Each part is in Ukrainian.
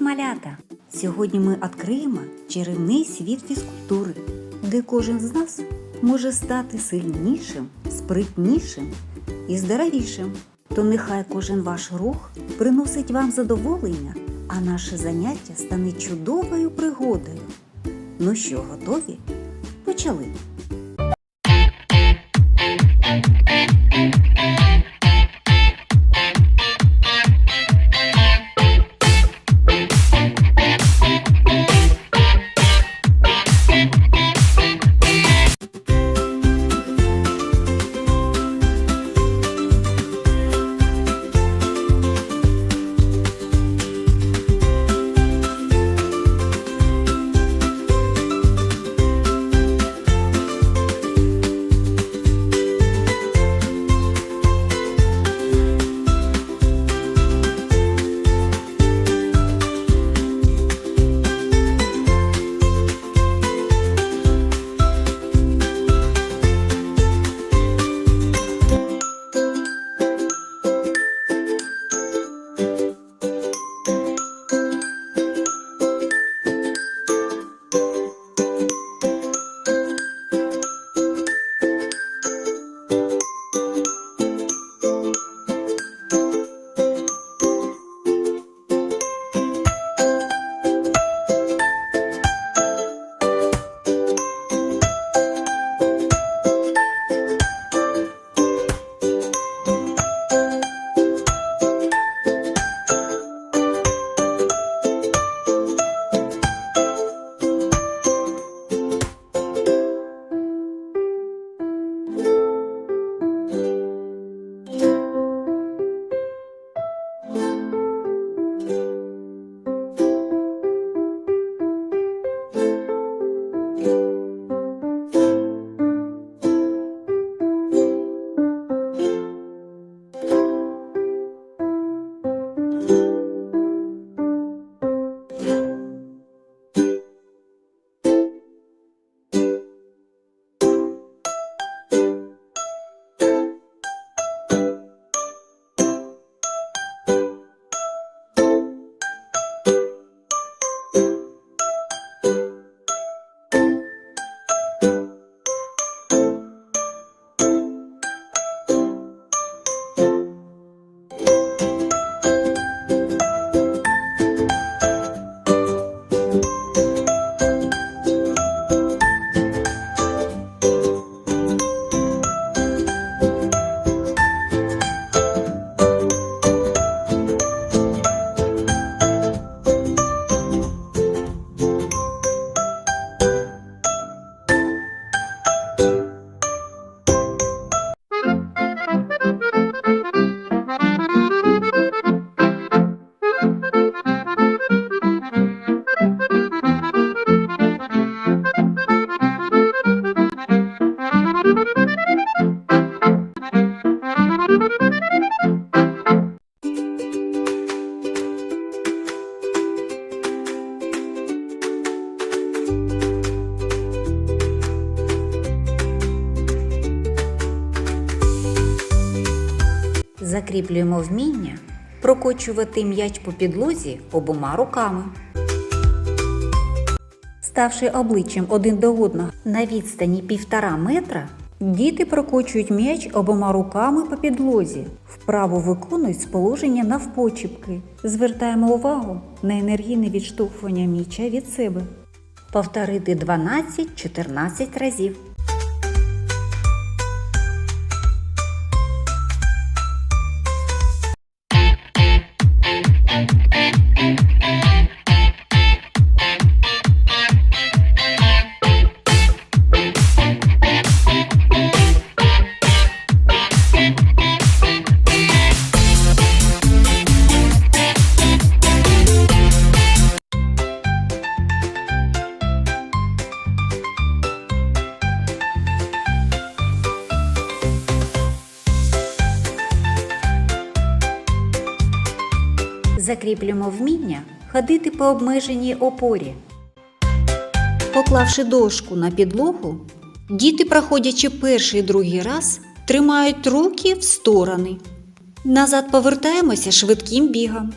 малята! Сьогодні ми відкриємо чарівний світ фізкультури, де кожен з нас може стати сильнішим, спритнішим і здоровішим. То нехай кожен ваш рух приносить вам задоволення, а наше заняття стане чудовою пригодою. Ну що, готові? Почали! Закріплюємо вміння прокочувати м'яч по підлозі обома руками. Ставши обличчям один до одного на відстані півтора метра, діти прокочують м'яч обома руками по підлозі. Вправо виконують з положення навпочіпки. Звертаємо увагу на енергійне відштовхування м'яча від себе. Повторити 12-14 разів. Закріплюємо вміння ходити по обмеженій опорі. Поклавши дошку на підлогу, діти, проходячи перший і другий раз, тримають руки в сторони. Назад повертаємося швидким бігом.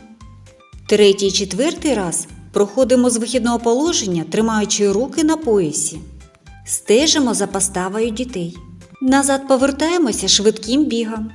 Третій і четвертий раз проходимо з вихідного положення, тримаючи руки на поясі. Стежимо за поставою дітей. Назад повертаємося швидким бігом.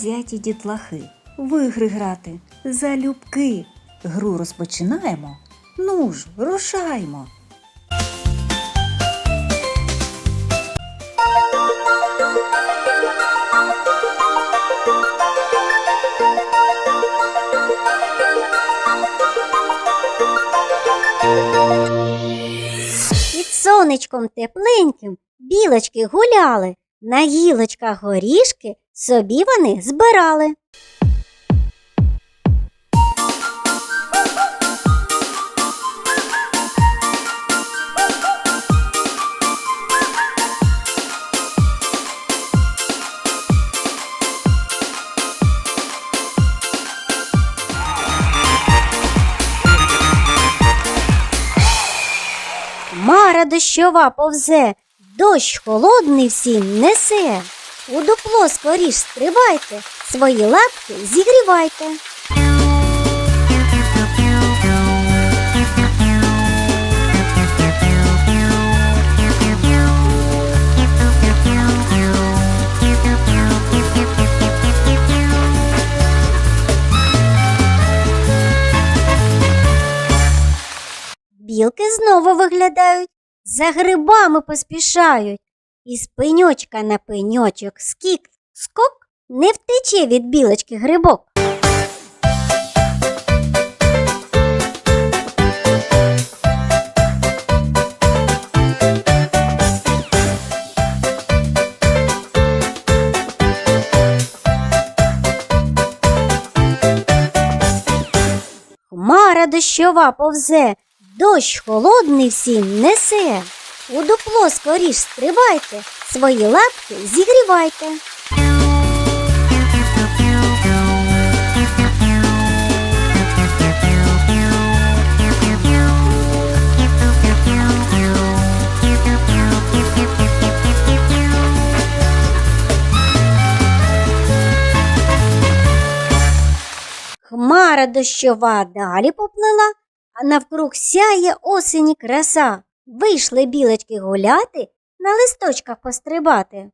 Завзяті дітлахи, в ігри грати, залюбки. Гру розпочинаємо. Ну ж, рушаймо. Під сонечком тепленьким білочки гуляли, на гілочках горішки собі вони збирали. Мара дощова повзе, дощ холодний всім несе. У дупло скоріш стрибайте, свої лапки зігрівайте. Білки знову виглядають, за грибами поспішають. Із пеньочка на пеньочок скік, скок не втече від білочки грибок. Хмара дощова повзе, дощ холодний всім несе. У дупло скоріш стрибайте, свої лапки зігрівайте. Хмара дощова далі поплила, а навкруг сяє осені краса. Вийшли білочки гуляти, на листочках пострибати.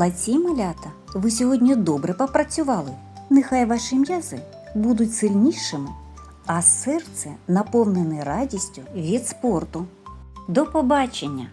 Молодці, малята! Ви сьогодні добре попрацювали. Нехай ваші м'язи будуть сильнішими, а серце наповнене радістю від спорту. До побачення!